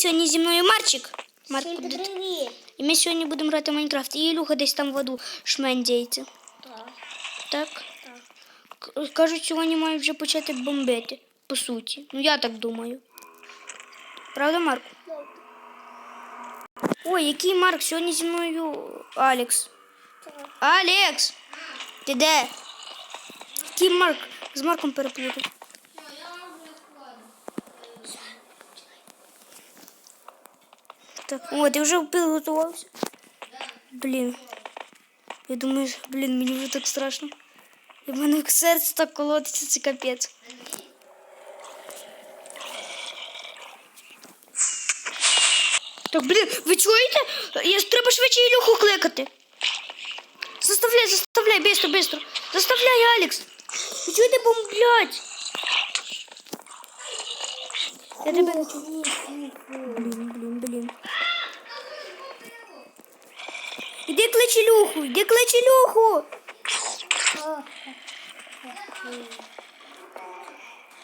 сьогодні зі мною Марчик. Марк, куди ти? привіт. І ми сьогодні будемо грати в Майнкрафт. І Ілюха десь там в воду шмендяється. Так. Так? К- Кажуть, сьогодні мають вже почати бомбити, по суті. Ну я так думаю. Правда, Марк? Ой, який Марк? Сьогодні зі мною Алекс. Так. Алекс! Ти де? Який Марк? З Марком переплутав. Так, о, ти вже підготувався? Блін. Я думаю, що, блін, мені вже так страшно. І в мене серце так колотиться, це капець. Так, блін, ви чуєте? Я, треба швидше Ілюху кликати. Заставляй, заставляй, быстро, быстро. Заставляй, Алекс. Ви чуєте бомблять? Я тебе... Блін, блін, блін. Іди клич Ілюху, іди клич Ілюху.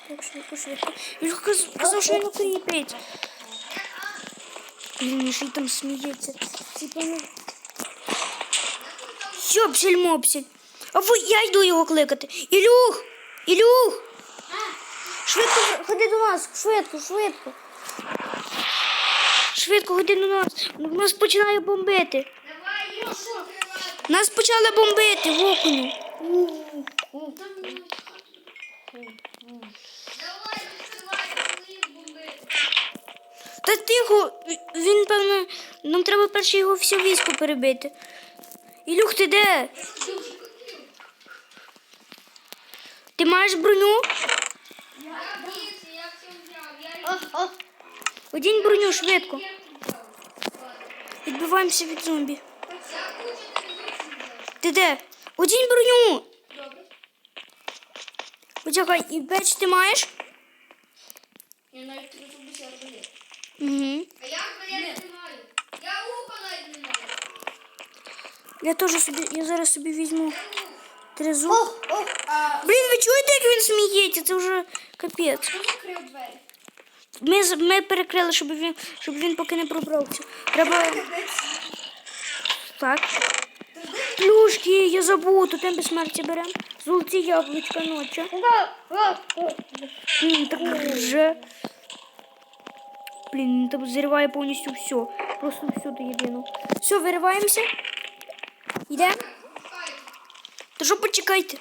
Так, швидко, швидко. Ілюха каз- казав, що він укріпить. Блін, ще й там сміється. Типа, ну... Сьопсель мопсель. А ви, я йду його кликати. Ілюх! Ілюх! Швидко ходи до нас, швидко, швидко. Швидко ходи до нас. Нас починає бомбити. Нас почали бомбити в окуню. Та тихо, він певно. Нам треба перше його все військо перебити. Ілюх, ти де? Ти маєш броню? Одінь броню швидко. Відбиваємося від зомбі. Ти де? Одінь броню. Почекай, і печ ти маєш? Я навіть не зробився арбалет. Угу. А я арбалет не маю. Я лука навіть не маю. Я теж собі, я зараз собі візьму трезу. О, о. А Блін, ви чуєте, як він сміється? Це вже капець. хто закрив двері? Ми, з- ми перекрили, щоб він, щоб він поки не пробрався. Треба. Так. Плюшки, я забув, тут темпи смерті беремо. Золоті яблучка ночі. Блін, так вже. Блін, він там зриває повністю все. Просто все до єдиного. Все, вириваємося. Йдемо. То що почекайте.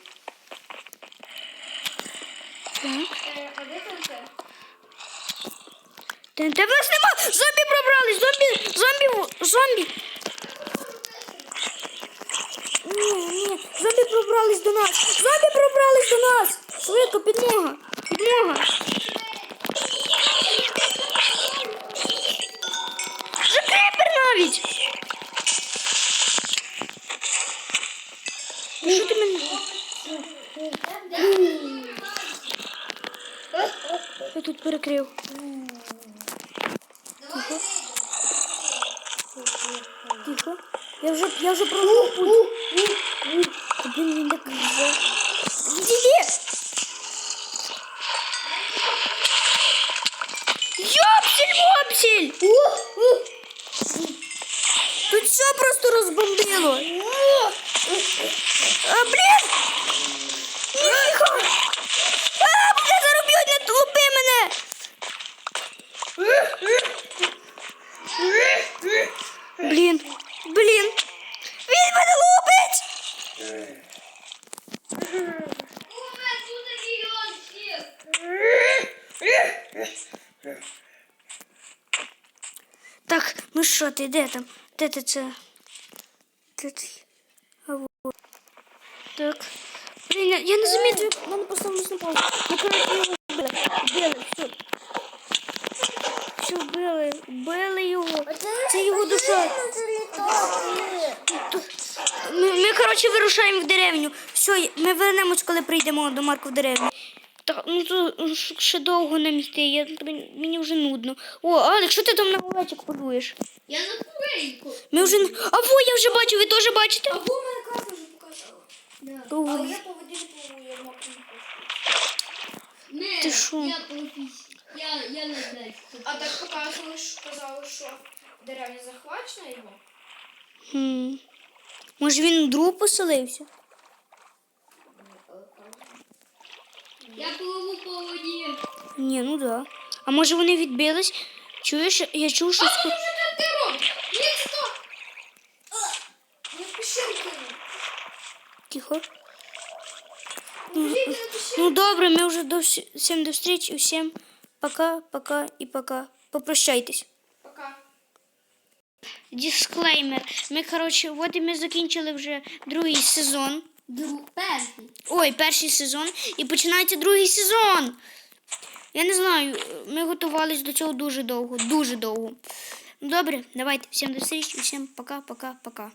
ТНТ в нас нема! Зомбі пробрались! Зомбі! Зомбі! Зомбі! Ні, ні, зомбі пробрались до нас! Зомбі пробрались до нас! Швидко, підмога! Підмога! Вже кріпер навіть! Що ти мене? Я тут перекрив. Тихо. Тихо. Я вже, я вже пробував путь. Та, Блін, він так вже. Іди! Йопсель мопсель! Тут все просто розбомбило. А, блін! Тихо! А, мене зароб'ють, не тупи мене! Блін, блін! Він мене лупить! У мене тут мільйон всіх. Так, ну що ти, де там? Де ти це? Де ти? Так. Блін, я, я не замітив, мене поставилось на паузу. Ну, коротше, його вбили. Вбили, все. Все, вбили. Вбили його. Це його душа. Ми, ми коротше, вирушаємо в деревню. Все, ми вернемось, коли прийдемо до Марку в деревню. Так, ну то ну, ще довго нам йти, я, мені вже нудно. О, Алекс, що ти там на овечок полюєш? Я на курейку. Ми вже... не- А во, я вже бачу, ви теж бачите? А бо мене карта вже показала. Да. Ого. Але я по воді не. Не, Ти що? я по. Я, я не знаю. А так показували, що деревня захвачена його? Хм. Може він друг поселився? Я пливу по воді. Ні, ну да. А може вони відбились? Чуєш, я чув, що схо... Що ти робиш? Ні, стоп! Я в. Тихо. Біжіть на. Ну добре, ми вже до вс- всім до зустрічі. Всім пока, пока і пока. Попрощайтесь. Пока. Дисклеймер. Ми, коротше, от і ми закінчили вже другий сезон. Перший. Ой, перший сезон. І починається другий сезон. Я не знаю, ми готувалися до цього дуже довго, дуже довго. Добре, давайте, всім до зустрічі, всім пока, пока, пока.